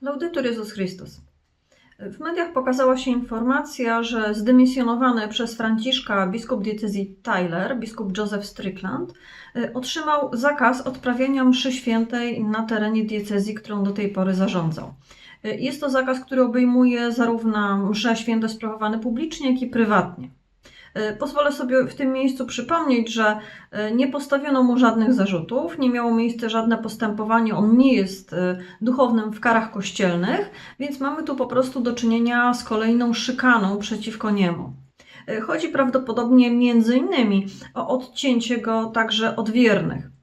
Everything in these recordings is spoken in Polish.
Laudetur Jezus Chrystus. W mediach pokazała się informacja, że zdymisjonowany przez Franciszka biskup diecezji Tyler, biskup Joseph Strickland, y, otrzymał zakaz odprawiania mszy świętej na terenie diecezji, którą do tej pory zarządzał. Y, Jest to zakaz, który obejmuje zarówno msze święte sprawowane publicznie, jak i prywatnie. Y, Pozwolę sobie w tym miejscu przypomnieć, że y, nie postawiono mu żadnych zarzutów, nie miało miejsca żadne postępowanie, on nie jest y, duchownym w karach kościelnych, więc mamy tu po prostu do czynienia z kolejną szykaną przeciwko niemu. Chodzi prawdopodobnie między innymi o odcięcie go także od wiernych.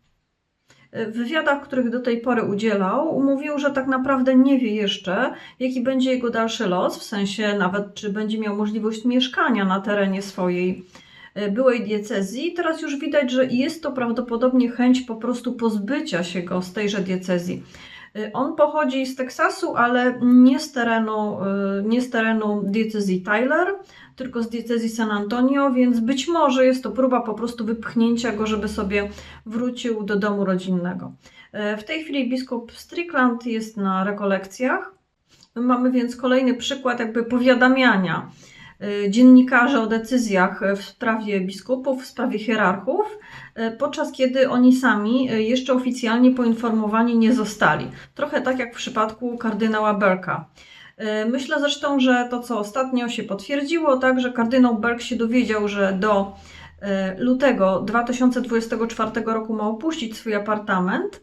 W wywiadach, których do tej pory udzielał, mówił, że tak naprawdę nie wie jeszcze, jaki będzie jego dalszy los, w sensie nawet czy będzie miał możliwość mieszkania na terenie swojej y, byłej diecezji. Teraz już widać, że jest to prawdopodobnie chęć po prostu pozbycia się go z tejże diecezji. Y, On pochodzi z Teksasu, ale nie z terenu, y, nie z terenu diecezji Tyler, tylko z diecezji San Antonio, więc być może jest to próba po prostu wypchnięcia go, żeby sobie wrócił do domu rodzinnego. Y, W tej chwili biskup Strickland jest na rekolekcjach. Mamy więc kolejny przykład jakby powiadamiania dziennikarzy o decyzjach w sprawie biskupów, w sprawie hierarchów, y, podczas kiedy oni sami y, jeszcze oficjalnie poinformowani nie zostali. Trochę tak jak w przypadku kardynała Berka. Y, Myślę zresztą, że to, co ostatnio się potwierdziło, tak, że kardynał Berk się dowiedział, że do y, lutego 2024 roku ma opuścić swój apartament y,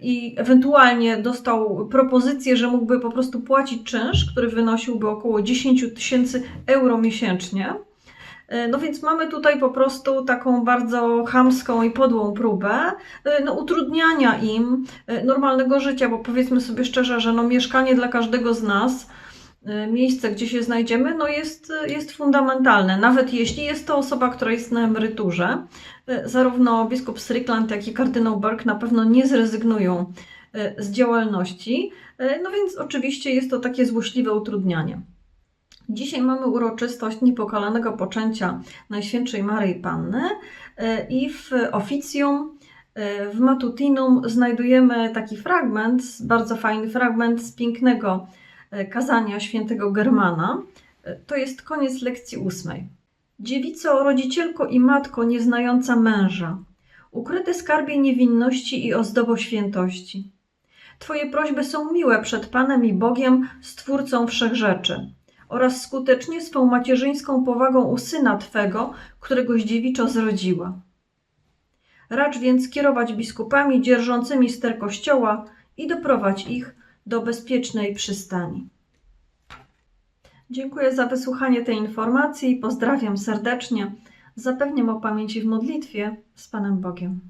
i ewentualnie dostał propozycję, że mógłby po prostu płacić czynsz, który wynosiłby około 10 tysięcy euro miesięcznie. Y, No więc mamy tutaj po prostu taką bardzo chamską i podłą próbę y, no, utrudniania im normalnego życia, bo powiedzmy sobie szczerze, że no, mieszkanie dla każdego z nas, miejsce, gdzie się znajdziemy, no jest, jest fundamentalne. Nawet jeśli jest to osoba, która jest na emeryturze, y, zarówno biskup Strickland, jak i kardynał Burke na pewno nie zrezygnują y, z działalności. No więc oczywiście jest to takie złośliwe utrudnianie. Dzisiaj mamy uroczystość niepokalanego poczęcia Najświętszej Maryi Panny i w oficjum w Matutinum znajdujemy taki fragment, bardzo fajny fragment z pięknego kazania świętego Germana. Y, To jest koniec lekcji ósmej. Dziewico, rodzicielko i matko nieznająca męża, ukryte skarbie niewinności i ozdobo świętości. Twoje prośby są miłe przed Panem i Bogiem, Stwórcą wszechrzeczy oraz skutecznie swą macierzyńską powagą u syna Twego, któregoś dziewiczo zrodziła. Racz więc kierować biskupami dzierżącymi ster kościoła i doprowadź ich do bezpiecznej przystani. Dziękuję za wysłuchanie tej informacji. Pozdrawiam serdecznie. Zapewniam o pamięci w modlitwie z Panem Bogiem.